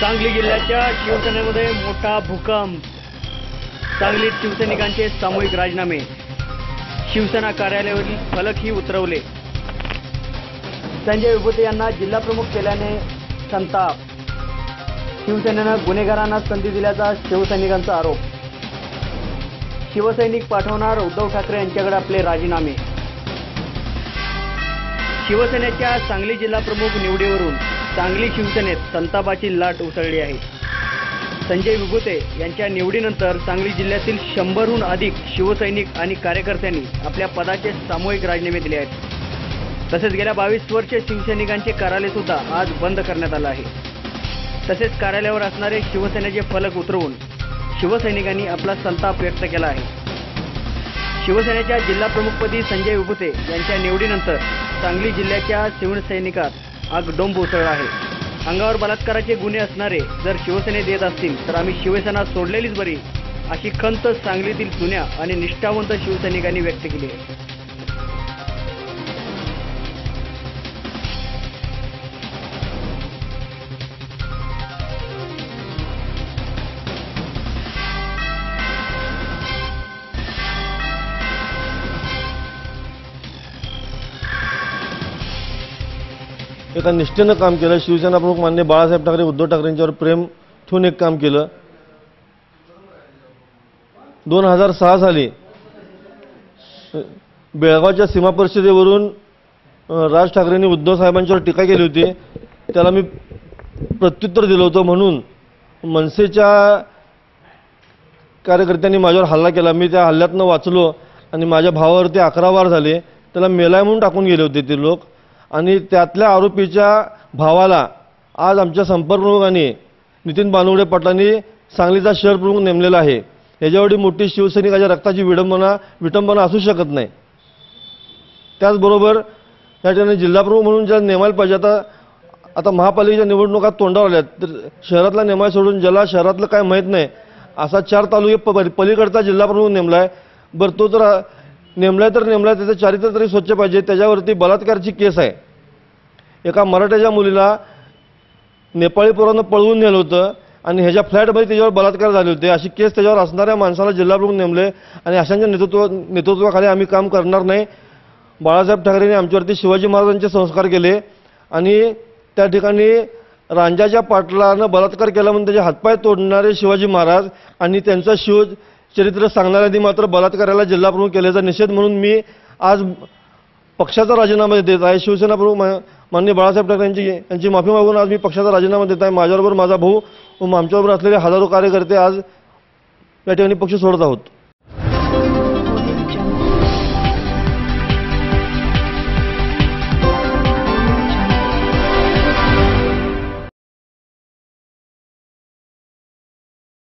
सांगली जिल्ह्याच्या शिवसेनेमध्ये मोठा भूकंप. सांगलीत शिवसैनिकांचे सामूहिक राजीनामे. शिवसेना कार्यालयावरील फलकही उतरवले. संजय विभूते यांना जिल्हाप्रमुख केल्याने संताप. शिवसेनेनं गुन्हेगारांना संधी दिल्याचा शिवसैनिकांचा आरोप. शिवसैनिक पाठवणार उद्धव ठाकरे यांच्याकडे आपले राजीनामे. शिवसेनेच्या सांगली जिल्हाप्रमुख निवडीवरून सांगली शिवसेनेत संतापाची लाट उसळली आहे. संजय विभुते यांच्या निवडीनंतर सांगली जिल्ह्यातील शंभरहून अधिक शिवसैनिक आणि कार्यकर्त्यांनी आपल्या पदाचे सामूहिक राजीनामे दिले आहेत. तसेच गेल्या बावीस वर्ष शिवसैनिकांचे कार्यालय सुद्धा आज बंद करण्यात आलं आहे. तसेच कार्यालयावर असणारे शिवसेनेचे फलक उतरवून शिवसैनिकांनी आपला संताप व्यक्त केला आहे. शिवसेनेच्या जिल्हाप्रमुखपदी संजय विभुते यांच्या निवडीनंतर सांगली जिल्ह्याच्या शिवसैनिकात आग डोंब उसळला आहे. अंगावर बलात्काराचे गुन्हे असणारे जर शिवसेनेत येत असतील तर आम्ही शिवसेना सोडलेलीच बरी अशी खंत सांगलीतील जुन्या आणि निष्ठावंत शिवसैनिकांनी व्यक्त केली आहे. एका निष्ठेनं काम केलं. शिवसेना प्रमुख मान्य बाळासाहेब ठाकरे उद्धव ठाकरेंच्यावर प्रेम ठेवून एक काम केलं. दोन हजार सहा साली बेळगावच्या सीमा परिषदेवरून राज ठाकरेंनी उद्धव साहेबांच्यावर टीका केली होती. त्याला मी प्रत्युत्तर दिलं होतं म्हणून. मनसेच्या कार्यकर्त्यांनी माझ्यावर हल्ला केला. मी त्या हल्ल्यातनं वाचलो आणि माझ्या भावावरती अकरा वार झाले. त्याला मेलाय म्हणून टाकून गेले होते ते लोक. आणि त्यातल्या आरोपीच्या भावाला आज आमच्या संपर्कप्रमुखांनी नितीन बानवडे पाटलांनी सांगलीचा शहर प्रमुख नेमलेला आहे. याच्यावरती मोठी शिवसैनिकाच्या रक्ताची विडंबना विटंबना असू शकत नाही. त्याचबरोबर या ठिकाणी जिल्हाप्रमुख म्हणून ज्या नेमायला पाहिजे आता आता महापालिकेच्या निवडणुका तोंडावर आल्या तर शहरातला नेमाय सोडून ज्याला शहरातलं काय माहीत नाही असा चार तालुके प- पलीकडचा जिल्हाप्रमुख आहे बरं तो तर नेमलाय तर नेमलाय त्याचं चारित्र्य तरी स्वच्छ पाहिजे. त्याच्यावरती बलात्कारची केस आहे. एका मराठ्याच्या मुलीला नेपाळी पोरानं पळवून नेलं होतं आणि ह्याच्या फ्लॅटमध्ये त्याच्यावर बलात्कार झाले होते. अशी केस त्याच्यावर असणाऱ्या माणसाला जिल्हाप्रमुख नेमले आणि अशांच्या नेतृत्व नेतृत्वाखाली आम्ही काम करणार नाही. बाळासाहेब ठाकरेंनी आमच्यावरती शिवाजी महाराजांचे संस्कार केले आणि त्या ठिकाणी रांजाच्या पाटलानं बलात्कार केला म्हणून त्याचे हातपाय तोडणारे शिवाजी महाराज आणि त्यांचं शिव चरित्र सांगणाऱ्यांनी मात्र बलात्काराला जिल्हाप्रमुख केल्याचा निषेध म्हणून मी आज पक्षाचा राजीनामा देत आहे. शिवसेना प्रमुख मान्य बाळासाहेब ठाकरे यांची यांची माफी मागून आज मी पक्षाचा राजीनामा देत आहे. माझ्याबरोबर माझा भाऊ व आमच्याबरोबर असलेले हजारो कार्यकर्ते आज या ठिकाणी पक्ष सोडत आहोत.